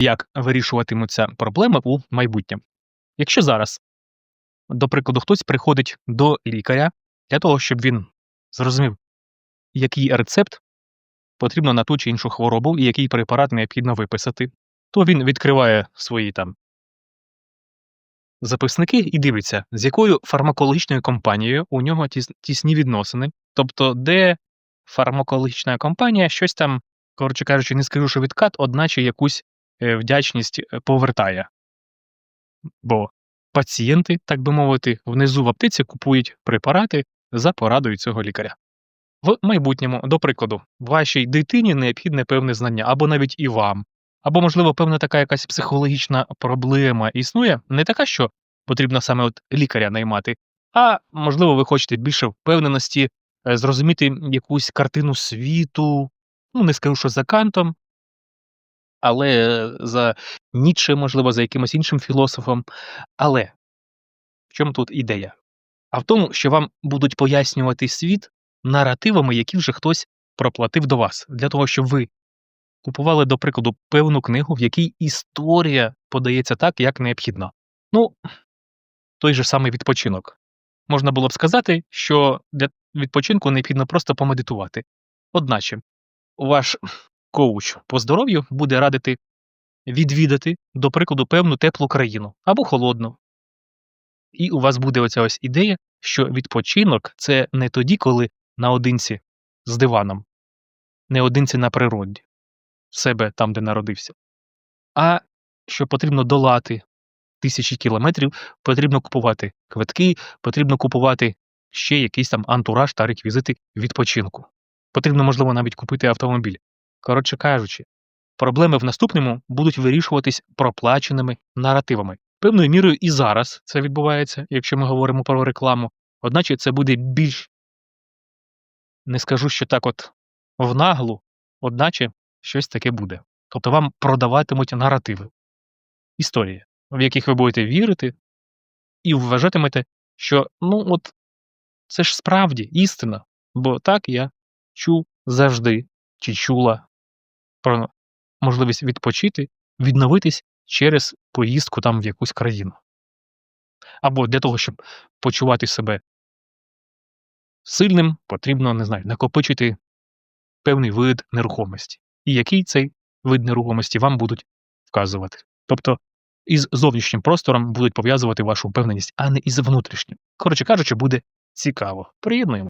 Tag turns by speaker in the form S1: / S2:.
S1: як вирішуватимуться проблеми у майбутньому. Якщо зараз, до прикладу, хтось приходить до лікаря для того, щоб він зрозумів, який рецепт потрібно на ту чи іншу хворобу і який препарат необхідно виписати, то він відкриває свої там записники і дивиться, з якою фармакологічною компанією у нього тіс- тісні відносини, тобто, де фармакологічна компанія щось там, коротше кажучи, не скажу, що відкат, одначе якусь вдячність е, повертає. Бо пацієнти, так би мовити, внизу в аптеці купують препарати за порадою цього лікаря. В майбутньому, до прикладу, вашій дитині необхідне певне знання, або навіть і вам, або, можливо, певна така якась психологічна проблема існує, не така, що потрібно саме от лікаря наймати, а можливо, ви хочете більше впевненості, е, зрозуміти якусь картину світу, ну не скажу, що за Кантом, але за Ніцше, можливо, за якимось іншим філософом. Але в чому тут ідея? А в тому, що вам будуть пояснювати світ наративами, які вже хтось проплатив до вас, для того, щоб ви купували, до прикладу, певну книгу, в якій історія подається так, як необхідно. Ну, той же самий відпочинок. Можна було б сказати, що для відпочинку необхідно просто помедитувати. Одначе, ваш коуч по здоров'ю буде радити відвідати, до прикладу, певну теплу країну або холодну. І у вас буде оця ось ідея, що відпочинок це не тоді, коли наодинці з диваном, не одинці на природі, себе там, де народився, а що потрібно долати тисячі кілометрів, потрібно купувати квитки, потрібно купувати ще якийсь там антураж та реквізити відпочинку. Потрібно, можливо, навіть купити автомобіль. Коротше кажучи, проблеми в наступному будуть вирішуватись проплаченими наративами. Певною мірою і зараз це відбувається, якщо ми говоримо про рекламу. Одначе це буде більш, не скажу, що так от в наглу, одначе щось таке буде. Тобто вам продаватимуть наративи, історії, в яких ви будете вірити, і вважатимете, що ну от це ж справді істина, бо так я чув завжди чи чула про можливість відпочити, відновитись через поїздку там в якусь країну. Або для того, щоб почувати себе сильним, потрібно, не знаю, накопичити певний вид нерухомості. І який цей вид нерухомості вам будуть вказувати. Тобто із зовнішнім простором будуть пов'язувати вашу впевненість, а не із внутрішнім. Коротше кажучи, буде цікаво. Приєднуємо.